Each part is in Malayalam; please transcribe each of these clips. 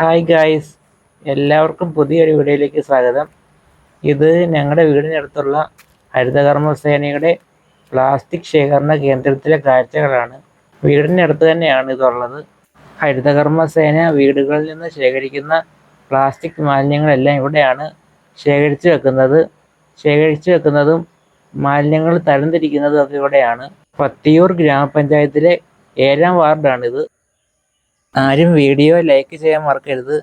ഹായ് ഗായ്സ് എല്ലാവർക്കും പുതിയൊരു വീഡിയോയിലേക്ക് സ്വാഗതം. ഇത് ഞങ്ങളുടെ വീടിനടുത്തുള്ള ഹരിതകർമ്മ സേനയുടെ പ്ലാസ്റ്റിക് ശേഖരണ കേന്ദ്രത്തിലെ കാഴ്ചകളാണ്. വീടിനടുത്ത് തന്നെയാണ് ഇതുള്ളത്. ഹരിതകർമ്മ സേന വീടുകളിൽ നിന്ന് ശേഖരിക്കുന്ന പ്ലാസ്റ്റിക് മാലിന്യങ്ങളെല്ലാം ഇവിടെയാണ് ശേഖരിച്ചു വെക്കുന്നത്. ശേഖരിച്ചു വെക്കുന്നതും മാലിന്യങ്ങൾ തരംതിരിക്കുന്നതും ഒക്കെ ഇവിടെയാണ്. പത്തിയൂർ ഗ്രാമപഞ്ചായത്തിലെ ഏഴാം വാർഡാണിത്. ആരും വീഡിയോ ലൈക്ക് ചെയ്യാൻ മറക്കരുത്.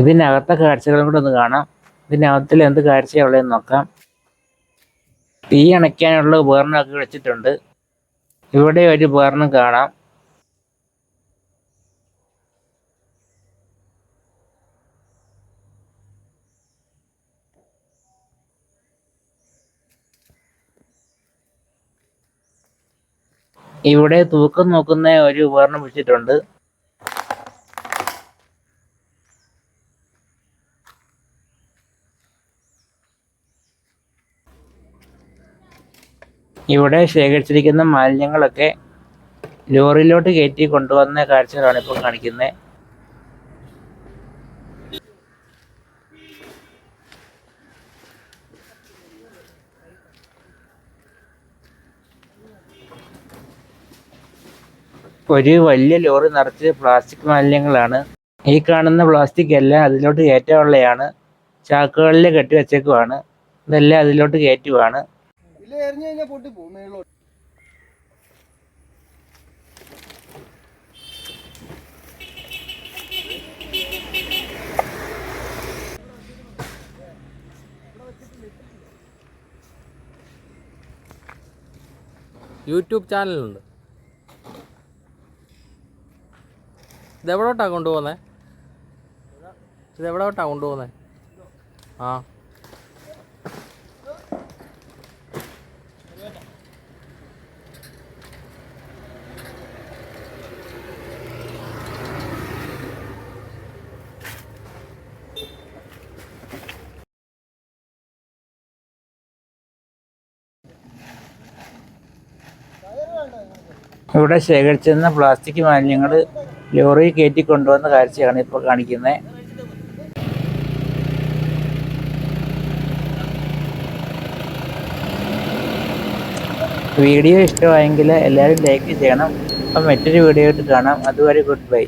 ഇതിനകത്തെ കാഴ്ചകളും കൂടെ ഒന്ന് കാണാം. ഇതിനകത്തിൽ എന്ത് കാഴ്ചയുള്ളതെന്ന് നോക്കാം. തീ അണയ്ക്കാനുള്ള ഉപകരണമൊക്കെ വെച്ചിട്ടുണ്ട്. ഇവിടെ ഒരു ഉപകരണം കാണാം. ഇവിടെ തൂക്കം നോക്കുന്ന ഒരു ഉപകരണം വെച്ചിട്ടുണ്ട്. ഇവിടെ ശേഖരിച്ചിരിക്കുന്ന മാലിന്യങ്ങളൊക്കെ ലോറിയിലോട്ട് കയറ്റി കൊണ്ടുവന്ന കാഴ്ചകളാണ് ഇപ്പോൾ കാണിക്കുന്നത്. ഒരു വലിയ ലോറി നിറച്ച് പ്ലാസ്റ്റിക് മാലിന്യങ്ങളാണ്. ഈ കാണുന്ന പ്ലാസ്റ്റിക് എല്ലാം അതിലോട്ട് കയറ്റാനുള്ളതാണ് ചാക്കുകളിൽ കെട്ടി വെച്ചേക്കുവാണ്. ഇതെല്ലാം അതിലോട്ട് കയറ്റുവാണ്. എറിഞ്ഞു കഴിഞ്ഞാൽ പൊട്ടി പോകും മേളിലോട്ട്. യൂട്യൂബ് ചാനലുണ്ട്. ഇതെവിടോട്ടാ കൊണ്ടുപോകുന്നത് ഇതെവിടോട്ടാ കൊണ്ടുപോകുന്നത് ആ. ഇവിടെ ശേഖരിച്ചിരുന്ന പ്ലാസ്റ്റിക് മാലിന്യങ്ങൾ ലോറി കയറ്റി കൊണ്ടുവന്ന കാഴ്ചയാണ് ഇപ്പോൾ കാണിക്കുന്നത്. വീഡിയോ ഇഷ്ടമായെങ്കിൽ എല്ലാവരും ലൈക്ക് ചെയ്യണം. അപ്പം മറ്റൊരു വീഡിയോ ആയിട്ട് കാണാം. അതുവരെ ഗുഡ് ബൈ.